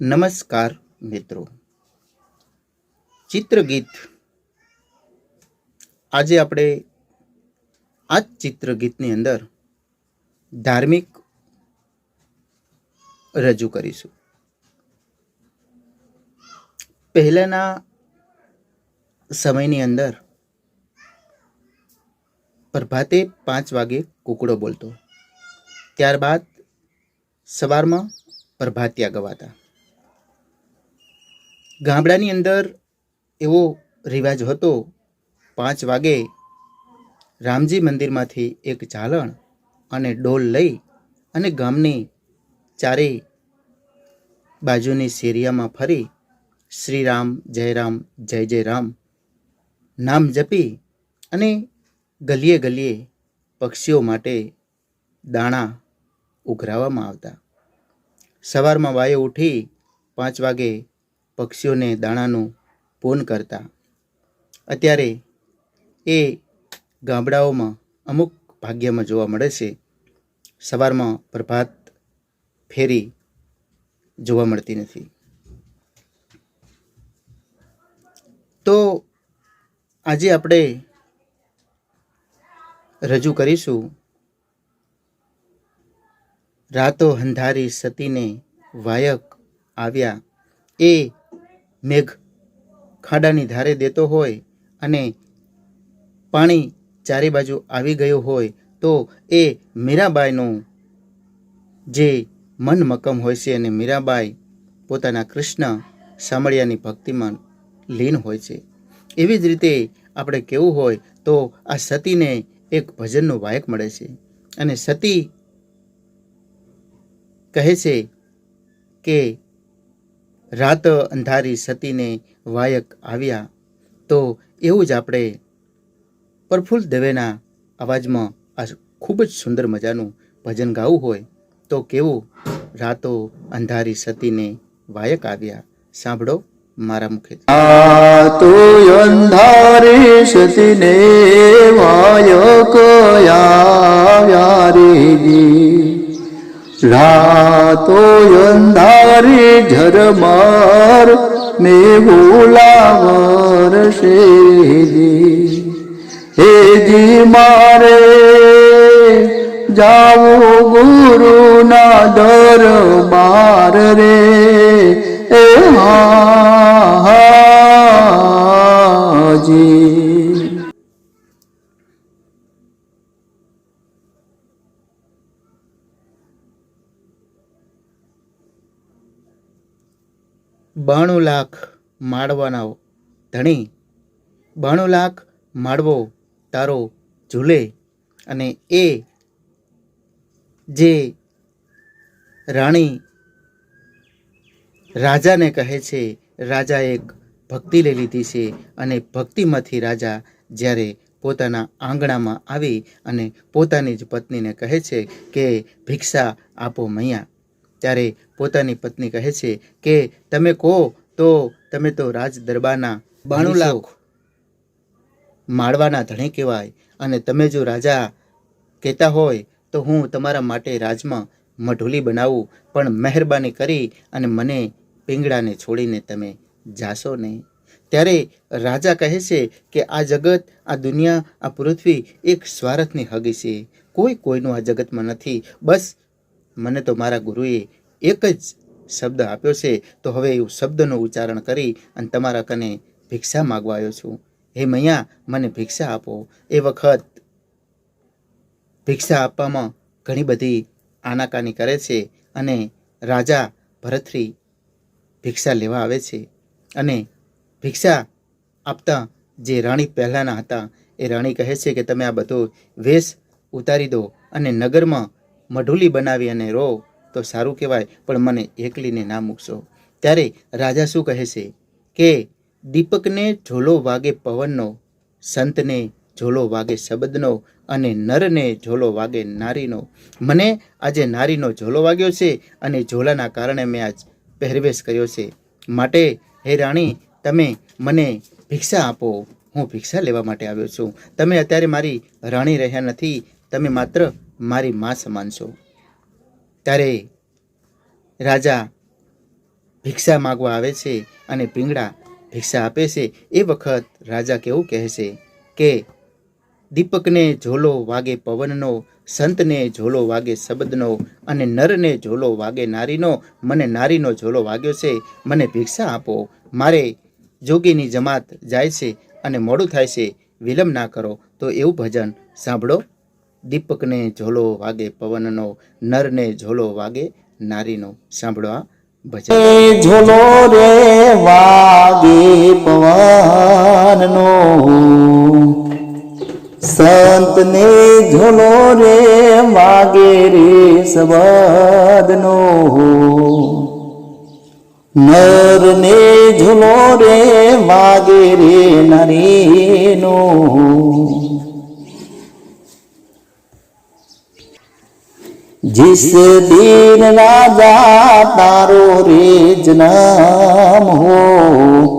નમસ્કાર મિત્રો ચિત્રગીત આજે આપણે આ ચિત્રગીતની અંદર ધાર્મિક રજૂ કરીશું પહેલાંના સમયની અંદર પ્રભાતે પાંચ વાગે કુકડો બોલતો. ત્યારબાદ સવારમાં પ્રભાતિયા ગવાતા ગામડાની અંદર એવો રિવાજ હતો, પાંચ વાગે રામજી મંદિરમાંથી એક ઝાલણ અને ડોલ લઈ અને ગામની ચારે બાજુની શેરિયામાં ફરી શ્રી રામ જય રામ જય જય રામ નામ જપી અને ગલીએ ગલીએ પક્ષીઓ માટે દાણા ઉઘરાવવામાં આવતા. સવારમાં વાયો ઉઠી પાંચ વાગે પક્ષીઓને દાણાનું પૂન કરતા. અત્યારે એ ગામડાઓમાં અમુક ભાગ્યમાં જોવા મળે છે. સવારમાં પ્રભાત ફેરી જોવા મળતી નથી. તો આજે આપણે રજૂ કરીશું. રાતો અંધારી સતીને વાયક આવ્યા. એ મેઘ ખાડાની ધારે દેતો હોય અને પાણી ચારે બાજુ આવી ગયું હોય તો એ મીરાબાઈનું જે મન મક્કમ હોય છે અને મીરાબાઈ પોતાના કૃષ્ણ સામળિયાની ભક્તિમાં લીન હોય છે. એવી જ રીતે આપણે કેવું હોય તો આ સતીને એક ભજનનો વાયક મળે છે. અને સતી કહે છે કે, રાત અંધારી સતીને વાયક આવ્યા. તો એવું જ આપણે પ્રફુલ્લ દવેના અવાજમાં આ ખૂબ જ સુંદર મજાનું ભજન ગાવું હોય તો કેવું? રાતો અંધારી સતીને વાયક આવ્યા. સાંભળો. મારા મુખેથી રાતો અંધારે સતીને વાયક આવ્યા રેજી રાતો અંધારે ઝરમર મેઘુલાવર શેજી હેજી મારે જાવું ગુરુના દરબાર રે એ હાજી લાખ માળવાના ધણી બાણું લાખ માળવો તારો ઝૂલે અને એ જે રાણી રાજાને કહે છે રાજા એક ભક્તિ લઈ લીધી છે અને ભક્તિમાંથી રાજા જ્યારે પોતાના આંગણામાં આવી અને પોતાની જ પત્નીને કહે છે કે ભિક્ષા આપો મૈયા. ત્યારે પોતાની પત્ની કહે છે કે તમે કહો તો તમે તો રાજ દરબારના બાણું લાખ. માળવાના ધણી કહેવાય અને તમે જો રાજા કહેતા હોય તો હું તમારા માટે રાજમાં મઢુલી બનાવું. પણ મહેરબાની કરી અને મને પિંગળાને છોડીને તમે જાશો નહીં? ત્યારે રાજા કહે છે કે આ જગત, આ દુનિયા, આ પૃથ્વી એક સ્વાર્થની હગી છે. કોઈ કોઈનું આ જગતમાં નથી. બસ મને તો મારા ગુરુએ એક જ શબ્દ આપ્યો છે. તો હવે એવું શબ્દનું ઉચ્ચારણ કરી અને તમારા કને ભિક્ષા માગવા આવ્યો છું. હે મૈયા, મને ભિક્ષા આપો. એ વખત ભિક્ષા આપવામાં ઘણી બધી આનાકાની કરે છે અને રાજા ભરતરી ભિક્ષા લેવા આવે છે અને ભિક્ષા આપતા જે રાણી પહેલાંના હતા, એ રાણી કહે છે કે તમે આ બધો વેશ ઉતારી દો અને નગરમાં મઢુલી બનાવી અને રો તો સારું કહેવાય, પણ મને એકલીને ના મૂકશો. ત્યારે રાજા શું કહે છે? કે દીપકને ઝોલો વાગે પવનનો, સંતને ઝોલો વાગે શબ્દનો અને નરને ઝોલો વાગે નારીનો. મને આજે નારીનો ઝોલો વાગ્યો છે અને ઝોલાના કારણે મેં આજ પહેરવેશ કર્યો છે. માટે, હે રાણી, તમે મને ભિક્ષા આપો. હું ભિક્ષા લેવા માટે આવ્યો છું. તમે અત્યારે મારી રાણી રહ્યા નથી. તમે માત્ર મારી મા સમાન છો. ત્યારે રાજા ભિક્ષા માગવા આવે છે અને પીંગડા ભિક્ષા આપે છે. એ વખત રાજા કેવું કહે છે કે દીપકને ઝોલો વાગે પવનનો, સંતને ઝોલો વાગે શબ્દનો અને નરને ઝોલો વાગે નારીનો, મને નારીનો ઝોલો વાગ્યો છે, મને ભિક્ષા આપો. મારે જોગીની જમાત જાય છે અને મોડું થાય છે, વિલંબ ના કરો. તો એવું ભજન સાંભળો. દીપકને ઝોલો વાગે પવનનો, નરને ઝોલો વાગે નારીનો. સાંભળો આ ભજન. ઝોલો રે વાગે પવનનો. સંતને ઝોલો રે વાગે રે સબદનો નરને ઝોલો રે વાગે રે નરીનો जिस दिन राजा तारो रे जन्म हो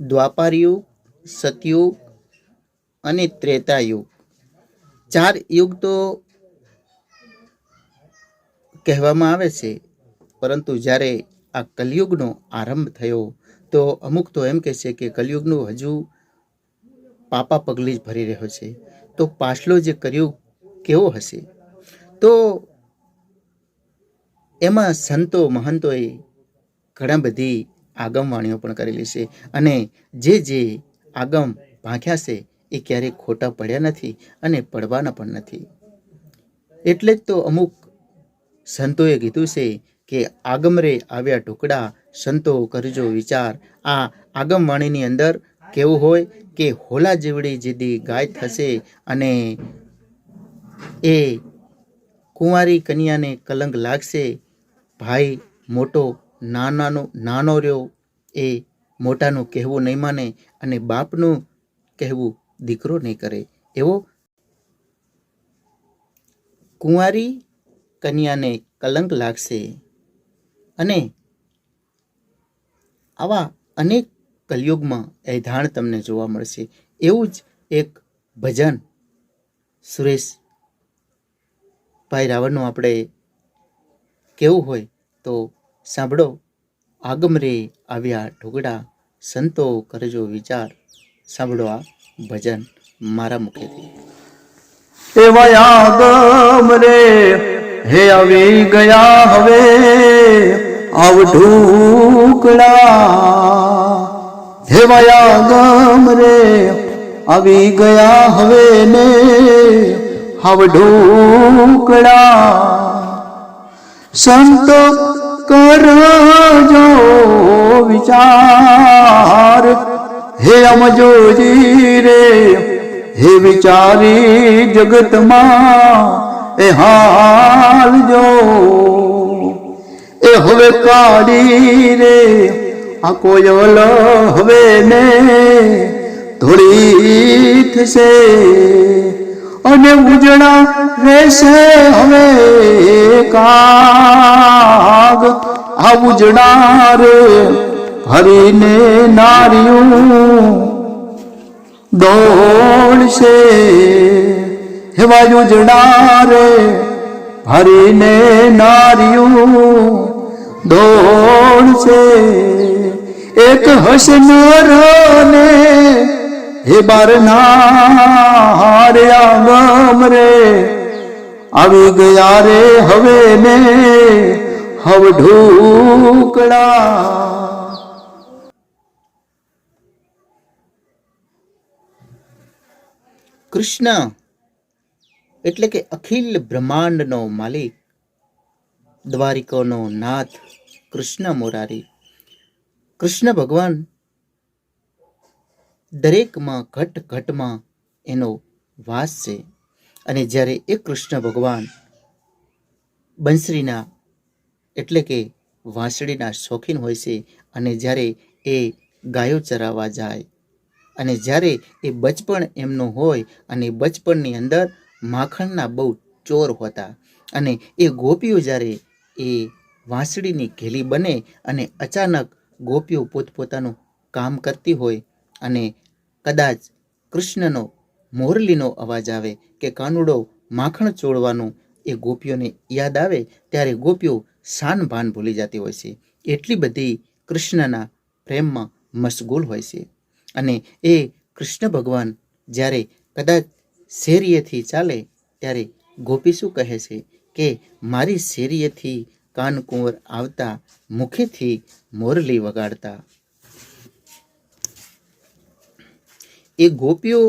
દ્વાપાર યુગ સતયુગ અને ત્રેતા યુગ ચાર યુગ તો કહેવામાં આવે છે, પરંતુ જ્યારે આ કલયુગનો આરંભ થયો, તો અમુક તો એમ કહે છે કે કલયુગનું હજુ પાપા પગલી જ ભરી રહ્યો છે. તો પાછલો જે કલયુગ કેવો હશે? તો એમાં સંતો, મહંતોએ ઘણા બધી આગમવાણીઓ પણ કરેલી છે. અને જે જે આગમ ભાંખ્યા છે, એ ક્યારેય ખોટા પડ્યા નથી અને પડવાના પણ નથી. એટલે જ તો અમુક સંતોએ કીધું છે કે આગમરે આવ્યા ટુકડા સંતો કરજો વિચાર. આ આગમવાણીની અંદર કેવું હોય કે હોલા જેવડી જેદી ગાય થશે અને એ કુંવારી કન્યાને કલંક લાગશે. ભાઈ મોટો નાનાનો, નાનો રહ્યો એ મોટાનું કહેવું નહીં માને અને બાપનું કહેવું દીકરો નહીં કરે. એવો કુંવારી કન્યાને કલંક લાગશે અને આવા અનેક કલયુગમાં એધાણ તમને જોવા મળશે. એવું જ એક ભજન સુરેશ ભાઈ રાવણનું આપણે કેવું હોય તો સાંભળો આગમ રે આવ્યા ઢોગડા સંતો કરજો વિચાર. સાંભળો આ ભજન મારા મુખેથી. એવા આગમ રે હે આવી ગયા હવે, આવ ઢુકડા હે આગમ રે આવી ગયા હવે ને, આવ ઢુકડા સંતો કરજો વિચાર. હે અમજોજી રે, હે વિચારી જગતમાં, એ હાલ જો. એ હવે કાઢી રે, આ કોયલ હવે ને થોડી થશે. અને ઉજળા રહેશે હવે કાગ આ ઉજળા રે હરીને નારિયું દોડશે. હેવા ઉજળા રે હરીને નારિયું દોડશે. એક હસનર હે બારનાર આગમ રે? આવી ગયા રે હવે ને? હવ ઢોકળા. કૃષ્ણ, એટલે કે અખિલ બ્રહ્માંડનો માલિક, દ્વારિકોનો નાથ કૃષ્ણ મોરારી. કૃષ્ણ ભગવાન દરેકમાં ઘટ ઘટમાં એનો વાસ છે. અને જ્યારે એ કૃષ્ણ ભગવાન બંસરીના એટલે કે વાંસળીના શોખીન હોય છે અને જ્યારે એ ગાયો ચરાવવા જાય અને જ્યારે એ બચપણ એમનું હોય અને બચપણની અંદર માખણના બહુ ચોર હોતા અને એ ગોપીઓ જ્યારે એ વાંસળીની ઘેલી બને અને અચાનક ગોપીઓ પોતપોતાનું કામ કરતી હોય અને કદાચ કૃષ્ણનો મોરલીનો અવાજ આવે કે કાનુડો માખણ ચોળવાનું એ ગોપીઓને યાદ આવે, ત્યારે ગોપીઓ શાન ભાન ભૂલી જતી હોય છે. એટલી બધી કૃષ્ણના પ્રેમમાં મશગુલ હોય છે. અને એ કૃષ્ણ ભગવાન જ્યારે કદાચ શેરીએથી ચાલે, ત્યારે ગોપી શું કહે છે કે, મારી શેરીએથી કાનકુંવર આવતા મુખેથી મોરલી વગાડતા. એ ગોપીઓ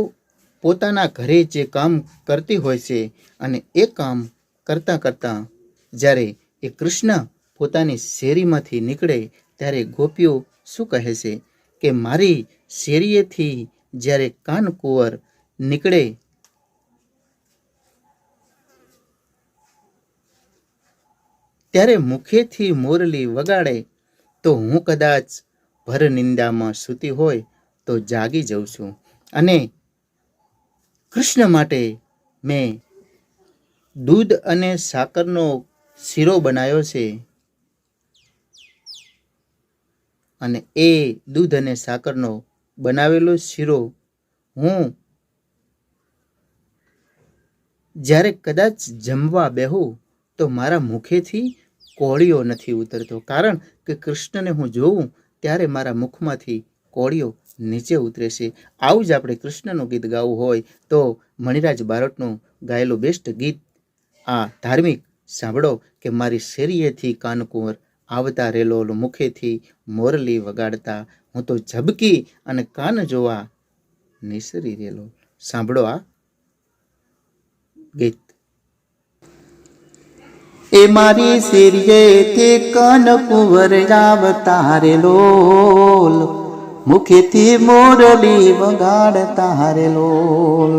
પોતાના ઘરે જે કામ કરતી હોય છે અને એ કામ કરતાં કરતાં જ્યારે એ કૃષ્ણ પોતાની શેરીમાંથી નીકળે ત્યારે ગોપીઓ શું કહે છે કે મારી શેરીએથી જ્યારે કાનકુંવર નીકળે ત્યારે મુખેથી મોરલી વગાડે, તો હું કદાચ ભર નિંદામાં સૂતી હોય તો જાગી જઉં છું. અને કૃષ્ણ માટે મેં દૂધ અને સાકરનો શીરો બનાવ્યો છે. અને એ દૂધ અને સાકરનો બનાવેલો શીરો હું જ્યારે કદાચ જમવા બેહું તો મારા મુખેથી કોળીઓ નથી ઉતરતો. કારણ કે કૃષ્ણને હું જોઉં ત્યારે મારા મુખમાંથી કોળીઓ નીચે ઉતરે છે. આવું જ આપણે કૃષ્ણનું ગીત ગાવું હોય તો મણિરાજ બારોટનું ગાયેલું બેસ્ટ ગીત આ ધાર્મિક સાંભળો કે મારી શેરીએથી કાનકુંવર આવતા રેલો મુખેથી મોરલી વગાડતા. હું તો ઝબકી અને કાન જોવા નિસરી રેલો. સાંભળો આ ગીત. એ મારી શેરીએ તે કન કુંવર આવતા રે લોલ મુખેથી મોરલી વગાડતા રે લોલ.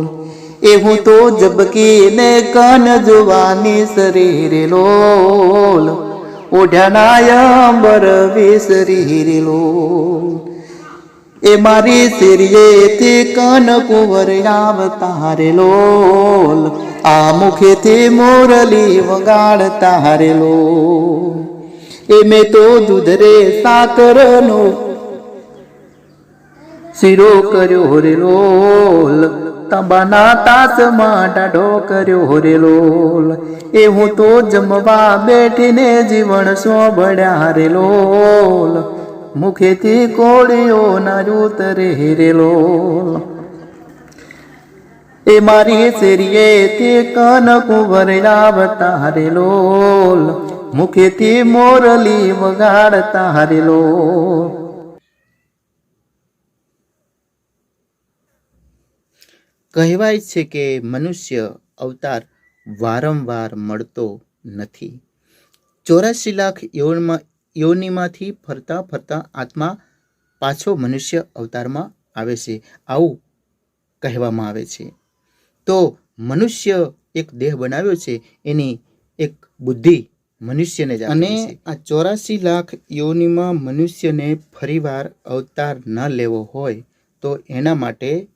એ હું તો જબકીને કન જોવાની શરીરે લોલ. ઓઢાના વિસરી લોલ. એ મારી શેરીએ તે કન કુંવર આવતા રે લોલ. આ મુખેથી મોરલી વગાડતા રે લોલ. એ મેં તો દૂધરે સાકરનો શીરો કર્યો હોરેલો તાંબાના તાસમાં ટાઢો કર્યો રે લોલ. એ હું તો જમવા બેઠીને જીવન સોંભળ્યા રે લોલ. મુખેથી કોળીઓ નારું તરે લોલ. એ મારી શેરીએ તે કન કુંવર આવતા રે લોલ. મુખેથી મોરલી વગાડતા હારેલો કહેવાય છે કે મનુષ્ય અવતાર વારંવાર મળતો નથી. ચોરાસી લાખ યોનમાં યોનિમાંથી ફરતા ફરતા આત્મા પાછો મનુષ્ય અવતારમાં આવે છે. આવું કહેવામાં આવે છે. તો મનુષ્ય એક દેહ બનાવ્યો છે એની એક બુદ્ધિ મનુષ્યને જ અને આ ચોરાસી લાખ યોનિમાં મનુષ્યને ફરીવાર અવતાર ન લેવો હોય તો એના માટે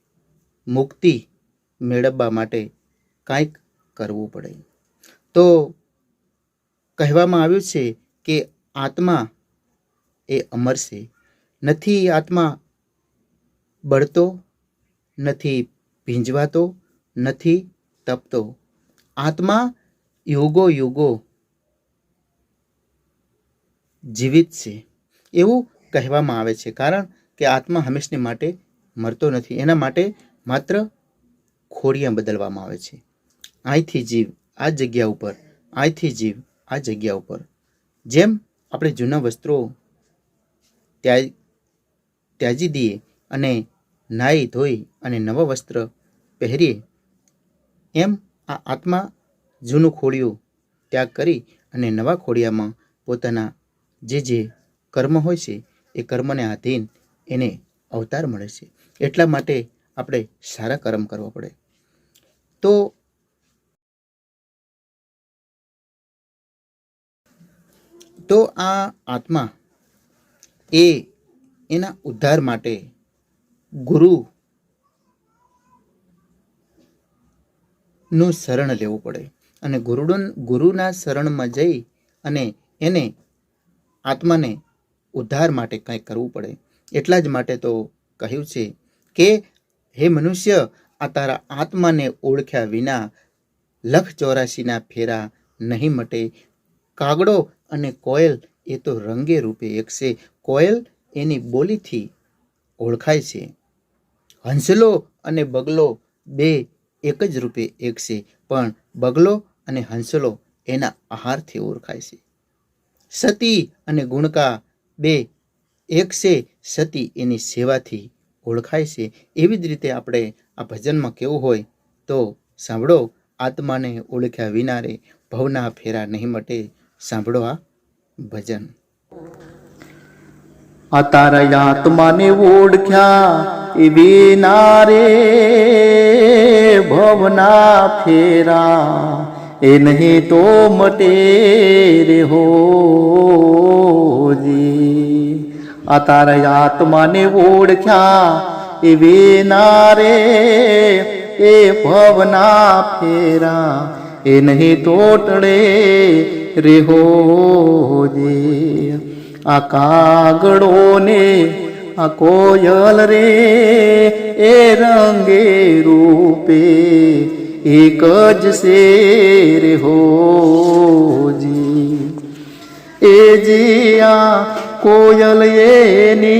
મુક્તિ મેળવવા માટે કાંઈક કરવું પડે. તો કહેવામાં આવ્યું છે કે આત્મા એ અમર છે. નથી આત્મા બળતો, નથી ભીંજવાતો, નથી તપતો. આત્મા યુગો યુગો જીવિત છે. એવું કહેવામાં આવે છે. કારણ કે આત્મા હંમેશને માટે મરતો નથી. એના માટે માત્ર ખોડિયા બદલવામાં આવે છે. અહીંથી જીવ આ જગ્યા ઉપર અહીંથી જીવ આ જગ્યા ઉપર. જેમ આપણે જૂના વસ્ત્રો ત્યા ત્યાજી દઈએ અને નાહી ધોઈ અને નવા વસ્ત્ર પહેરીએ, એમ આ આત્મા જૂનું ખોડિયું ત્યાગ કરી અને નવા ખોડિયામાં પોતાના જે જે કર્મ હોય છે, એ કર્મને આધીન એને અવતાર મળે છે. એટલા માટે આપણે સારા કર્મ કરવા પડે. તો તો આ આત્મા એ એના ઉદ્ધાર માટે ગુરુ નું શરણ લેવું પડે અને ગુરુડ ગુરુના શરણમાં જઈ અને એને આત્માને ઉદ્ધાર માટે કંઈક કરવું પડે. એટલા જ માટે તો કહ્યું છે કે હે મનુષ્ય, આ તારા આત્માને ઓળખ્યા વિના લખ ચોરાશીના ફેરા નહીં મટે. કાગડો અને કોયલ એ તો રંગે રૂપે એક છે. કોયલ એની બોલીથી ઓળખાય છે. હંસલો અને બગલો બે એક જ રૂપે એક છે, પણ બગલો અને હંસલો એના આહારથી ઓળખાય છે. સતી અને ગુણકા બે એક છે. સતી એની સેવાથી ઓળખાય છે. એવી જ રીતે આપણે આ ભજનમાં કેવું હોય તો સાંભળો, આત્માને ઓળખ્યા વિના રે ભવના ફેરા નહીં મટે. સાંભળો આ ભજન. આ તારા આત્માને ઓળખ્યા એ વિના રે ભવના ફેરા. એ નહીં તો મટે રે હોજી આ તારા આત્માને ઓળખ્યા, એ વિના રે એ ભવના ફેરા, એ નહીં તોટડે રે હોજી આ કાગડો ને આ કોયલ રે, એ રંગે રૂપે, એક જ શેર હોજી એ જીયા કોયલ એની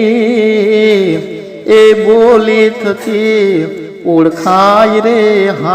એ બોલી થતી ઓળખાય રે હાજી.